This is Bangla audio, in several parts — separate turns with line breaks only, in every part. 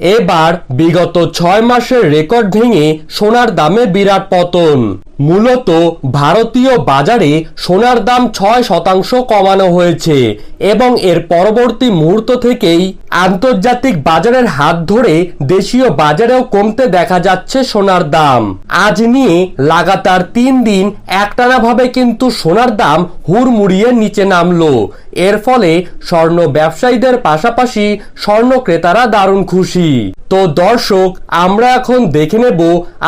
এবার বিগত ছয় মাসের রেকর্ড ভেঙে সোনার দামে বিরাট পতন। মূলত ভারতীয় বাজারে সোনার দাম ছয় শতাংশ কমানো হয়েছে এবং এর পরবর্তী মুহূর্ত থেকেই আন্তর্জাতিক বাজারের হাত ধরে দেশীয় বাজারেও কমতে দেখা যাচ্ছে সোনার দাম। আজ নিয়ে লাগাতার তিন দিন একটানাভাবে কিন্তু সোনার দাম হুড়মুড়িয়ে নিচে নামলো। এর ফলে স্বর্ণ ব্যবসায়ীদের পাশাপাশি স্বর্ণ ক্রেতারা দারুণ খুশি। তো দর্শক, আমরা এখন দেখে নেব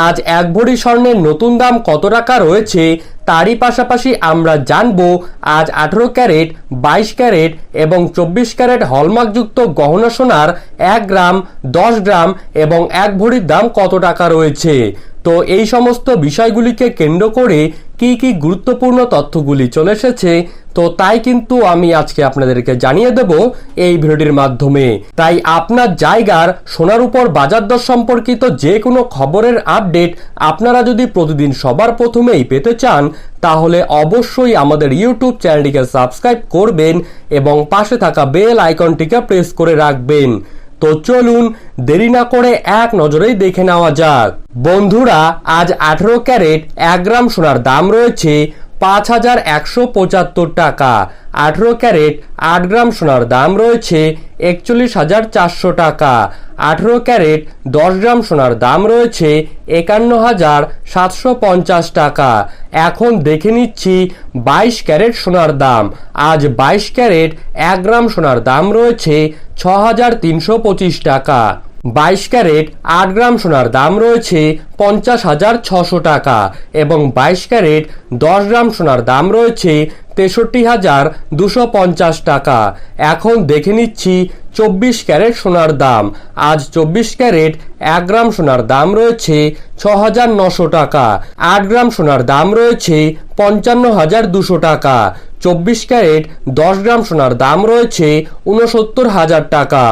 আজ এক ভরি স্বর্ণের নতুন দাম কত টাকা রয়েছে, তারই পাশাপাশি আমরা জানব আজ আঠেরো ক্যারেট, বাইশ ক্যারেট এবং চব্বিশ ক্যারেট হলমার্কযুক্ত গহনা সোনার এক গ্রাম, দশ গ্রাম এবং এক ভরির দাম কত টাকা রয়েছে। তো এই সমস্ত বিষয়গুলিকে কেন্দ্র করে কি কি গুরুত্বপূর্ণ তথ্যগুলি চলে এসেছে, তো তাই কিন্তু আমি আজকে আপনাদেরকে জানিয়ে দেব এই ভিডিওটির মাধ্যমে। তাই আপনার জায়গার সোনার উপর বাজার দর সম্পর্কিত যে কোনো খবরের আপডেট আপনারা যদি প্রতিদিন সবার প্রথমেই পেতে চান, তাহলে অবশ্যই আমাদের ইউটিউব চ্যানেলটিকে সাবস্ক্রাইব করবেন এবং পাশে থাকা বেল আইকনটিকে প্রেস করে রাখবেন। তো চলুন দেরি না করে এক নজরেই দেখে নেওয়া যাক। বন্ধুরা, আজ আঠেরো ক্যারেট এক গ্রাম সোনার দাম রয়েছে পাঁচ হাজার একশো পঁচাত্তর টাকা। আঠেরো ক্যারেট, আট গ্রাম সোনার দাম রয়েছে একচল্লিশ হাজার চারশো টাকা। আঠেরো ক্যারেট, দশ গ্রাম সোনার দাম রয়েছে একান্ন হাজার সাতশো পঞ্চাশ টাকা। এখন দেখে নিচ্ছি বাইশ ক্যারেট সোনার দাম। আজ বাইশ ক্যারেট, এক গ্রাম সোনার দাম রয়েছে ছ হাজার তিনশো পঁচিশ টাকা। বাইশ ক্যারেট, আট গ্রাম সোনার দাম রয়েছে পঞ্চাশ হাজার ছশো টাকা। এবং বাইশ ক্যারেট, দশ গ্রাম সোনার দাম রয়েছে তেষট্টি হাজার দুশো পঞ্চাশ টাকা। এখন দেখে নিচ্ছি চব্বিশ ক্যারেট সোনার দাম। আজ চব্বিশ ক্যারেট এক গ্রাম সোনার দাম রয়েছে ছ হাজার নশো টাকা। আট গ্রাম সোনার দাম রয়েছে পঞ্চান্ন হাজার দুশো টাকা। চব্বিশ ক্যারেট দশ গ্রাম সোনার দাম রয়েছে উনসত্তর হাজার টাকা।